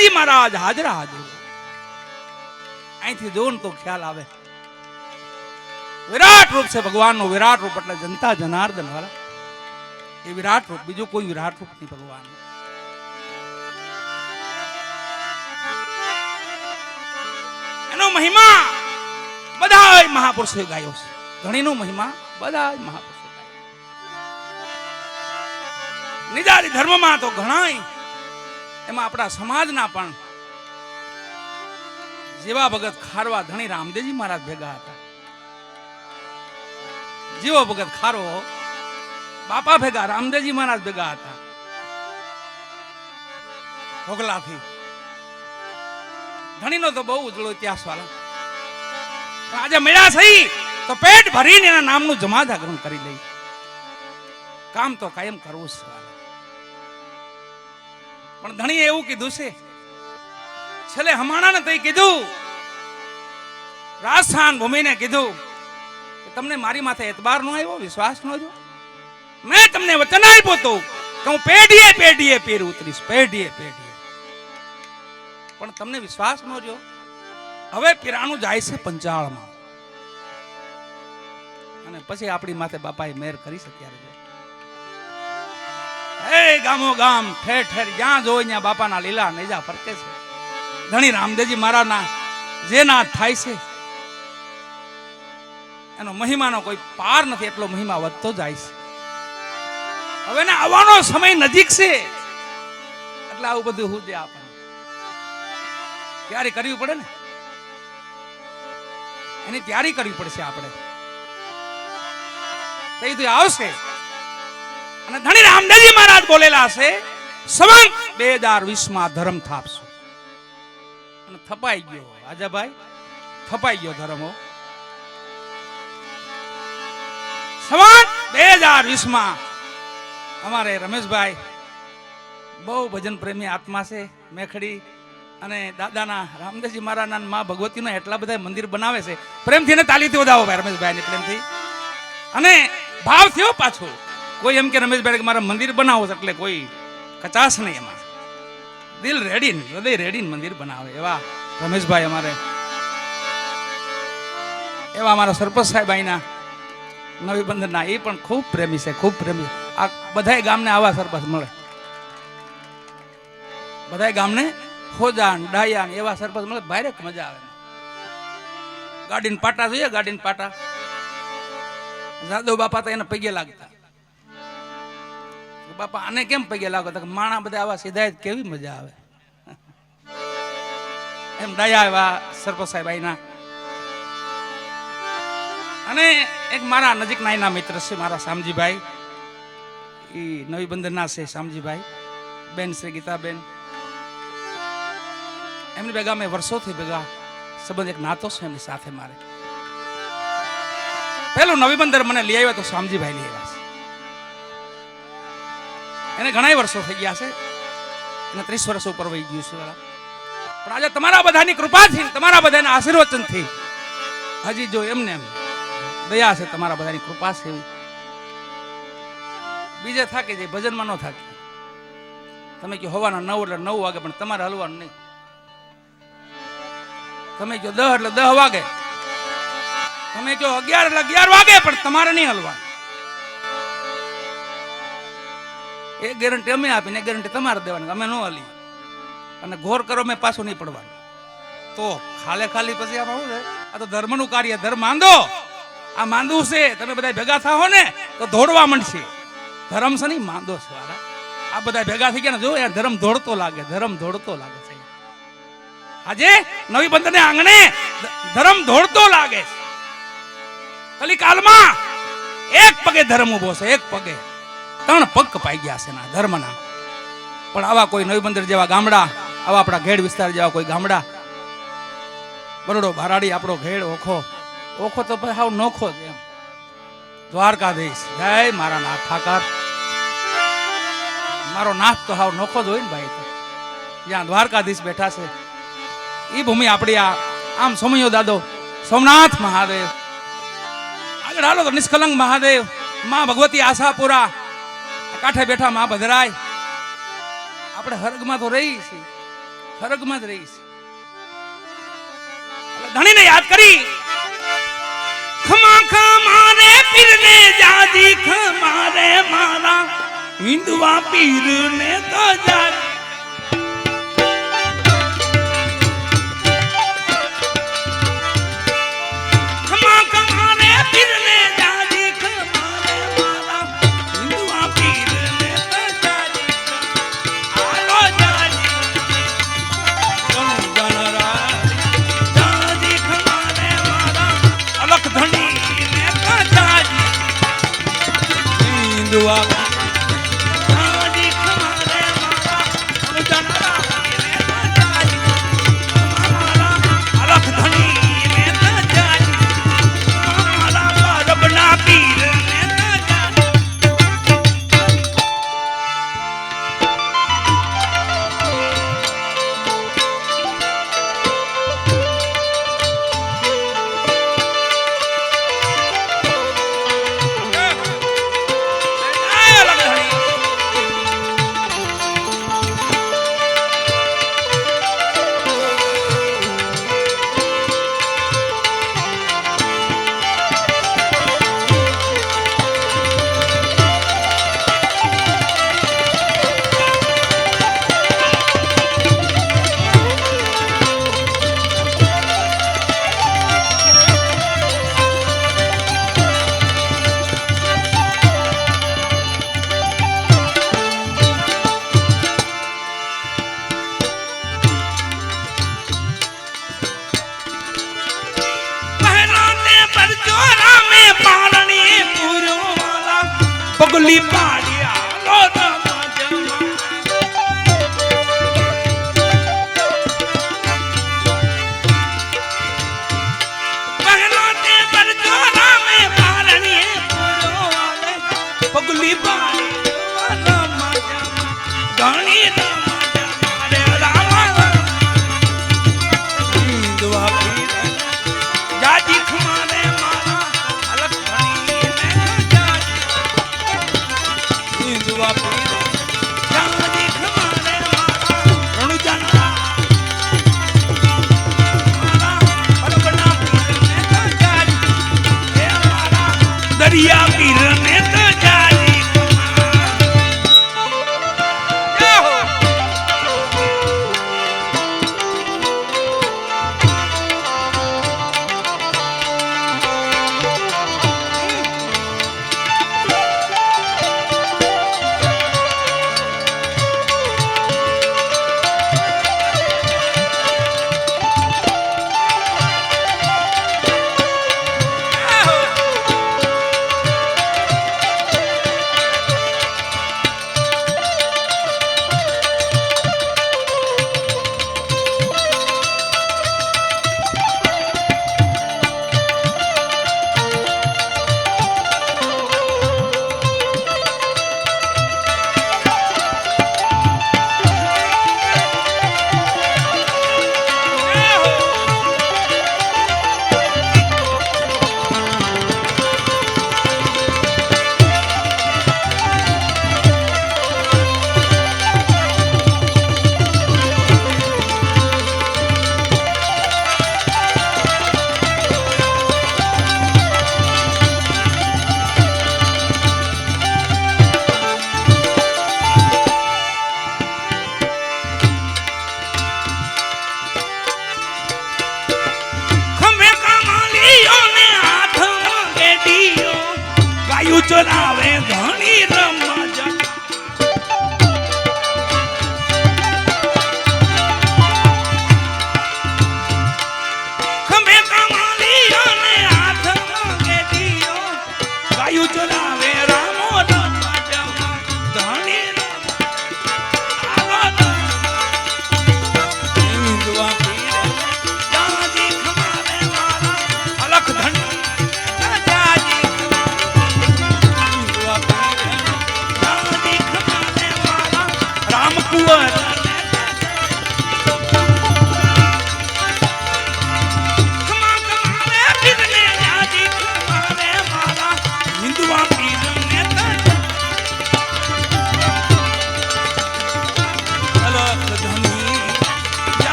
રામદેવજી મહારાજ, હાજરા, હાજર. અહીંથી જોઉં તો ખ્યાલ આવે. વિરાટ રૂપ છે ભગવાનનું, વિરાટ રૂપ એટલે જનતા, જનાર્દન વાળા એ વિરાટ રૂપ, બીજું કોઈ વિરાટ રૂપ નહીં ભગવાન. એનો મહિમા બધા મહાપુરુષોએ ગાયો છે. ધણીનો મહિમા બધા મહાપુરુષો ગાયો નિજારી ધર્મમાં તો ઘણાય એમાં આપણા સમાજના પણ જેવા ભગત ખારવા ધણી રામદેવજી મહારાજ ભેગા હતા. જેવો ભગત ખારો બાપા ભેગા રામદેવજી મહારાજ ભેગા હતા. ભોગલાથી ધણીનો તો બહુ ઉજળો ઇતિહાસ વાળા. આજે મળ્યા સહી તો પેટ ભરીને એના નામનું જમાજાગરણ કરી લઈ કામ તો કાયમ કરવું છે. પણ ધણીએ એવું કીધું છે, છેલ્લે હમાણાને તઈ કીધું, રાજસ્થાન ભૂમિને કીધું કે તમને મારી માથે એતબાર નો આવ્યો, વિશ્વાસ નો જો મેં તમને વચન આપ્યું હતું કે હું પેઢીએ પેઢીએ પીર ઉતરીશ, પેઢીએ પેઢીએ. પણ તમને વિશ્વાસ નો જો હવે પીરાણું જાય છે પંચાળમાં. અને પછી આપણી માથે બાપાએ મેર કરી છે ત્યારે. ગામો ગામ, ઠેર ઠેર જ્યાં જોઈ ત્યાં બાપાના લીલા નેજા ફરકે છે. ધણી રામદેવજી મહારાજના જે નાથ થાય છે, એનો મહિમાનો કોઈ પાર નથી, એટલો મહિમા વધતો જાય છે. હવે ને આવવાનો સમય નજીક છે, એટલે આવું બધું હું જે આપણને તૈયારી કરવી પડે ને? એની તૈયારી કરવી પડશે આપણે. તો એ આવશે. અને ધણી રામદેવજી મહારાજ બોલેલા છે સવંગ, બે હજારમાં ધર્મ થાપશો. અને થપાઈ ગયો. આજાભાઈ થપાઈ ગયો ધર્મો, હો. બે હજારમાં અમારે રમેશભાઈ બહુ ભજન પ્રેમી આત્મા છે, મેખડી અને દાદાના રામદેવજી મહારાજના મા ભગવતીના એટલા બધા મંદિર બનાવે છે. પ્રેમથી ને તાલીથી વધાવો ભાઈ રમેશભાઈ પ્રેમથી. અને ભાવ થયો પાછો. કોઈ એમ કે રમેશભાઈ કે મારા મંદિર બનાવો એટલે કોઈ કચાશ નહીં એમાં. દિલ રેડી ને, હૃદય રેડી મંદિર બનાવે. એવા રમેશભાઈ અમારે. એવા અમારા સરપંચ સાહેબ અહીંના નવી બંદરના, એ પણ ખૂબ પ્રેમી છે, ખૂબ પ્રેમી. આ બધાય ગામને આવા સરપંચ મળે. બધાય ગામને ખોજાન ડાયાન એવા સરપંચ મળે ભારે મજા આવે. ગાડીન પાટા જોઈએ, ગાડીન પાટા. જાદવ બાપા તો એના પગે લાગતા. બાપા, આને કેમ પગે લાગો? તો માણા બધા આવા સીધા કેવી મજા આવે? એમ ડાયા આવ્યા સરપંચ સાહેબ આઈના અને એક મારા નજીક એના મિત્ર છે, મારા શામજીભાઈ. એ નવી બંદરના છે, શામજીભાઈ. બેન શ્રી ગીતાબેન. એમની ભેગા મેં વર્ષોથી ભેગા સંબંધ એક નાતો છે એમની સાથે મારે. પેલું નવી બંદર મને લઈ આવ્યો તો શામજીભાઈ લઈ આવ્યા એને ઘણા વર્ષો થઈ ગયા છે. એને ત્રીસ વર્ષ ઉપર વહી ગયું છે પણ આજે તમારા બધાની કૃપાથી તમારા બધાના આશીર્વચનથી હજી જો એમને એમ દયા છે, તમારા બધાની કૃપા છે બીજે થાકી જાય, ભજનમાં ન થાકે. તમે કહો હવાના નવ એટલે નવ વાગે, પણ તમારે હલવાનું નહીં. તમે કહો દહ એટલે દહ વાગે. તમે કહો અગિયાર એટલે અગિયાર વાગે, પણ તમારે નહીં હલવાનું. એક ગેરંટી અમે આપીને ગેરંટી તમારે દેવાની. અમે ન હાલી અને ઘોર કરો મેં પાછું નહીં પડવાનું. તો ખાલે ખાલી પછી આમાં શું છે? આ તો ધર્મનું કાર્ય, ધર્મ માંદો. આ માંદવું છે, તમે બધા ભેગા થાઓ ને, તો દોડવા માંડશે. ધર્મ છે નહીં માંદો છે આ બધા ભેગા થઈ ગયા ને, જો યાર ધર્મ દોડતો લાગે, ધર્મ દોડતો લાગે છે. આજે નવી બંદરને આંગણે ધર્મ દોડતો લાગે છે. કલિકાલમાં એક પગે ધર્મ ઊભો છે, એક પગે. ત્રણ પગ કપાઈ ગયા છે ધર્મના. પણ આવા કોઈ નવી બંદર જેવા ગામડા, આવા આપણા ઘેડ વિસ્તાર જેવા કોઈ ગામડા, બરોડો ભારાડી આપણો ઘેડ ઓખો ઓખો તો ભાઈ હાવ નોખો જ એમ. દ્વારકાધીશ, જય મારા નાથ ઠાકર. મારો નાથ તો હાવ નોખો જ હોય ને ભાઈ જ્યાં દ્વારકાધીશ બેઠા છે એ ભૂમિ આપણી આ, આમ સોમયો દાદો, સોમનાથ મહાદેવ. આગળ હાલો તો નિષ્કલંક મહાદેવ, માં ભગવતી આશાપુરા કાંઠે બેઠા માં ભદરાય આપણે હરગમાં તો રહી છીએ. હરગમાં જ રહી છીએ. ધણીને યાદ કરી. ખમા ખમા રે પીરને જાજી, ખમા રે મારા. હિન્દુવા પીરને તો જાજી. આવે ઘણી રમ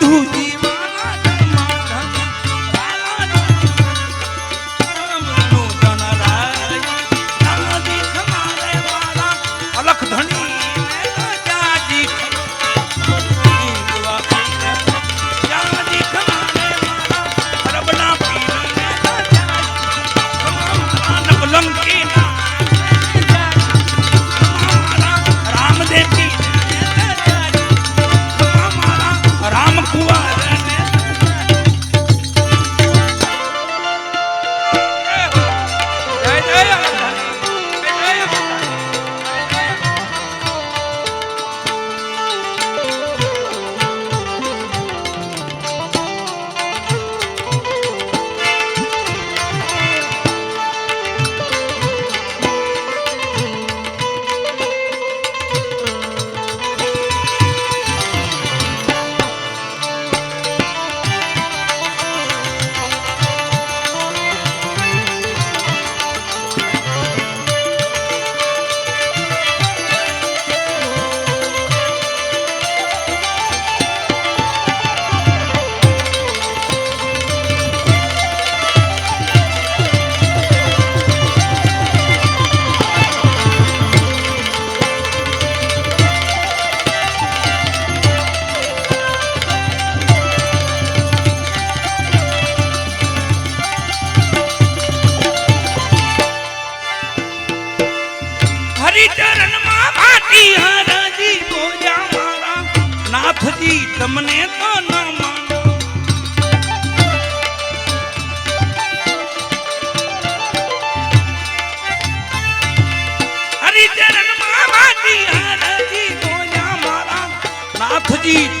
ধুতি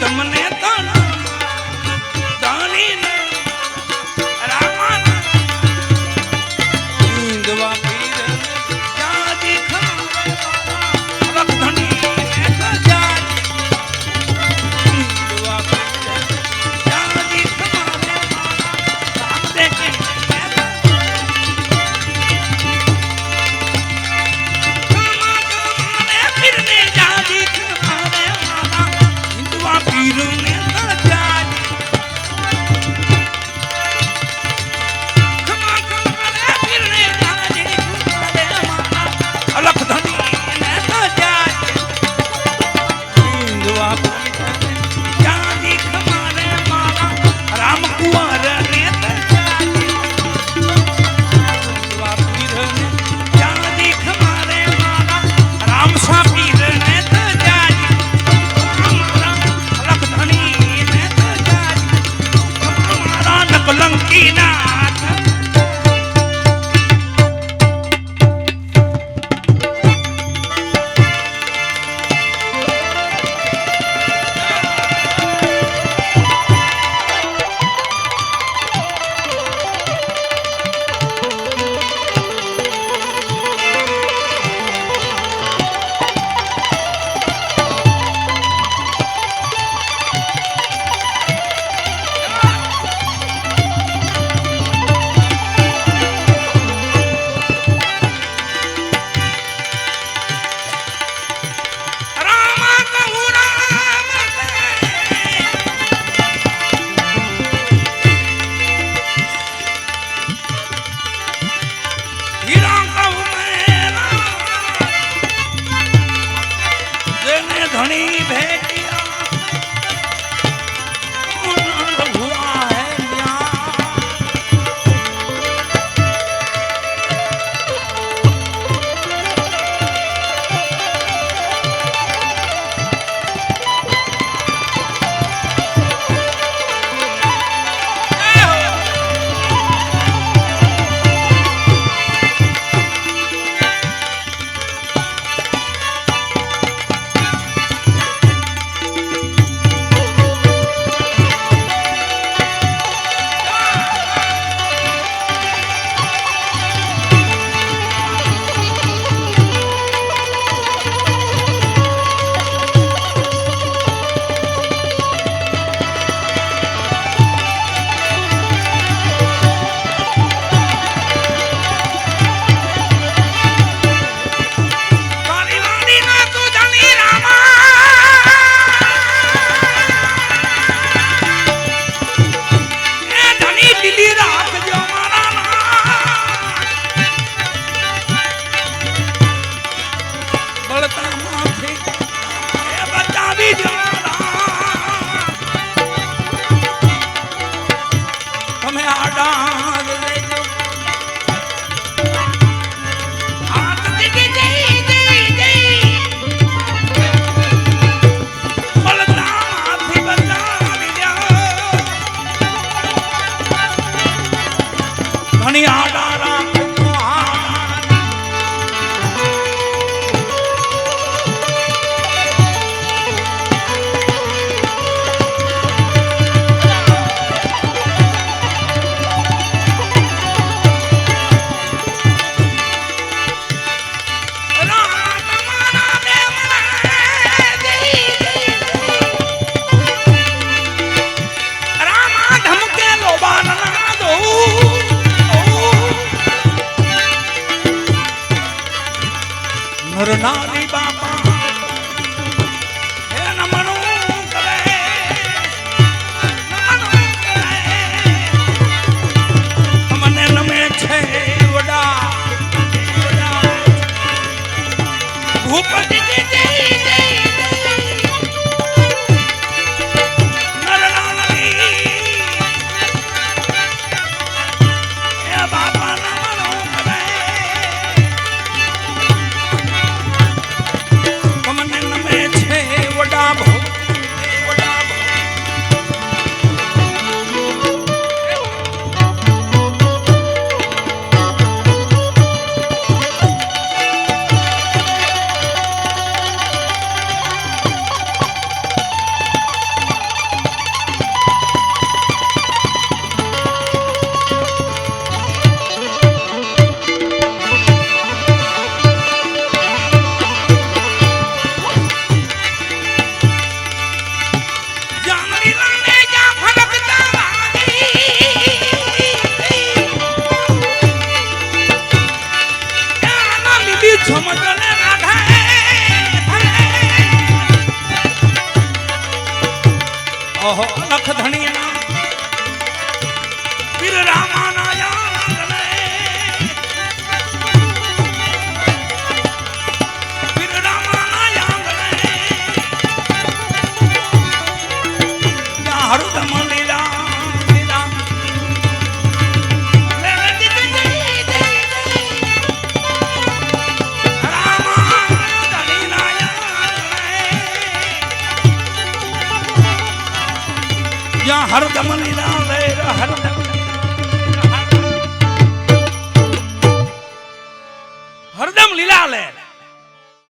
તમને તો